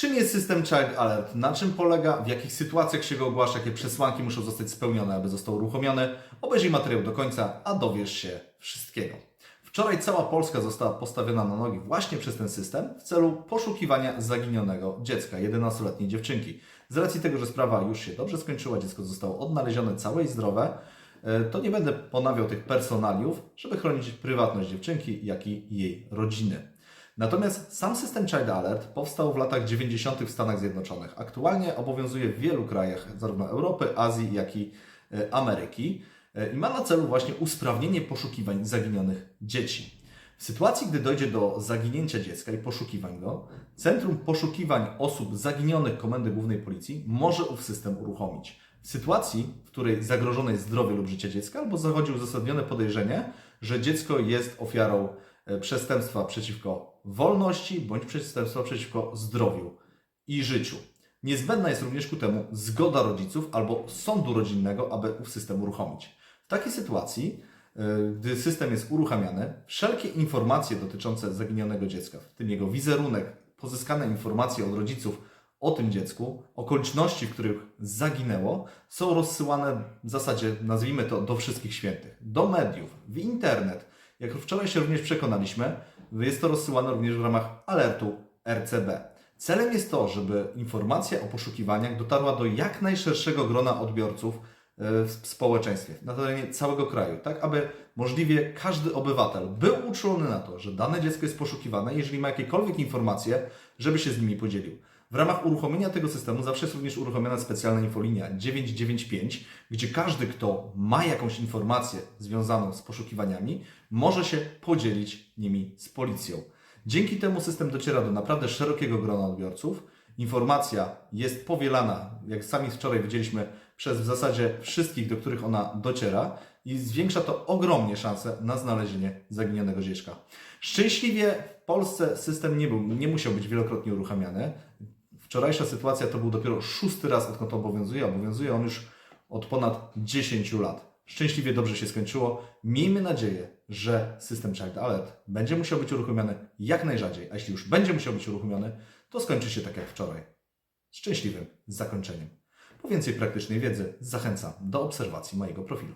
Czym jest system Child Alert? Na czym polega? W jakich sytuacjach się go ogłasza? Jakie przesłanki muszą zostać spełnione, aby został uruchomiony? Obejrzyj materiał do końca, a dowiesz się wszystkiego. Wczoraj cała Polska została postawiona na nogi właśnie przez ten system w celu poszukiwania zaginionego dziecka, 11-letniej dziewczynki. Z racji tego, że sprawa już się dobrze skończyła, dziecko zostało odnalezione całe i zdrowe, e, to nie będę ponawiał tych personaliów, żeby chronić prywatność dziewczynki, jak i jej rodziny. Natomiast sam system Child Alert powstał w latach 90. w Stanach Zjednoczonych. Aktualnie obowiązuje w wielu krajach, zarówno Europy, Azji, jak i e, Ameryki e, i ma na celu właśnie usprawnienie poszukiwań zaginionych dzieci. W sytuacji, gdy dojdzie do zaginięcia dziecka i poszukiwań go, Centrum Poszukiwań Osób Zaginionych Komendy Głównej Policji może ów system uruchomić. W sytuacji, w której zagrożone jest zdrowie lub życie dziecka, albo zachodzi uzasadnione podejrzenie, że dziecko jest ofiarą przestępstwa przeciwko wolności bądź przestępstwa przeciwko zdrowiu i życiu. Niezbędna jest również ku temu zgoda rodziców albo sądu rodzinnego, aby ów system uruchomić. W takiej sytuacji, e, gdy system jest uruchamiany, wszelkie informacje dotyczące zaginionego dziecka, w tym jego wizerunek, pozyskane informacje od rodziców o tym dziecku, okoliczności, w których zaginęło, są rozsyłane w zasadzie, nazwijmy to, do wszystkich świętych, do mediów, w internet. Jak wczoraj się również przekonaliśmy, jest to rozsyłane również w ramach alertu RCB. Celem jest to, żeby informacja o poszukiwaniach dotarła do jak najszerszego grona odbiorców e, w społeczeństwie, na terenie całego kraju, tak aby możliwie każdy obywatel był uczulony na to, że dane dziecko jest poszukiwane, jeżeli ma jakiekolwiek informacje, żeby się z nimi podzielił. W ramach uruchomienia tego systemu zawsze jest również uruchomiona specjalna infolinia 995, gdzie każdy, kto ma jakąś informację związaną z poszukiwaniami, może się podzielić nimi z policją. Dzięki temu system dociera do naprawdę szerokiego grona odbiorców. Informacja jest powielana, jak sami wczoraj widzieliśmy, przez w zasadzie wszystkich, do których ona dociera i zwiększa to ogromnie szanse na znalezienie zaginionego dziecka. Szczęśliwie w Polsce system nie, był, nie musiał być wielokrotnie uruchamiany. Wczorajsza sytuacja to był dopiero szósty raz, odkąd obowiązuje. Obowiązuje on już od ponad 10 lat. Szczęśliwie dobrze się skończyło. Miejmy nadzieję, że system Child Alert będzie musiał być uruchomiony jak najrzadziej, a jeśli już będzie musiał być uruchomiony, to skończy się tak jak wczoraj. Szczęśliwym zakończeniem. Po więcej praktycznej wiedzy zachęcam do obserwacji mojego profilu.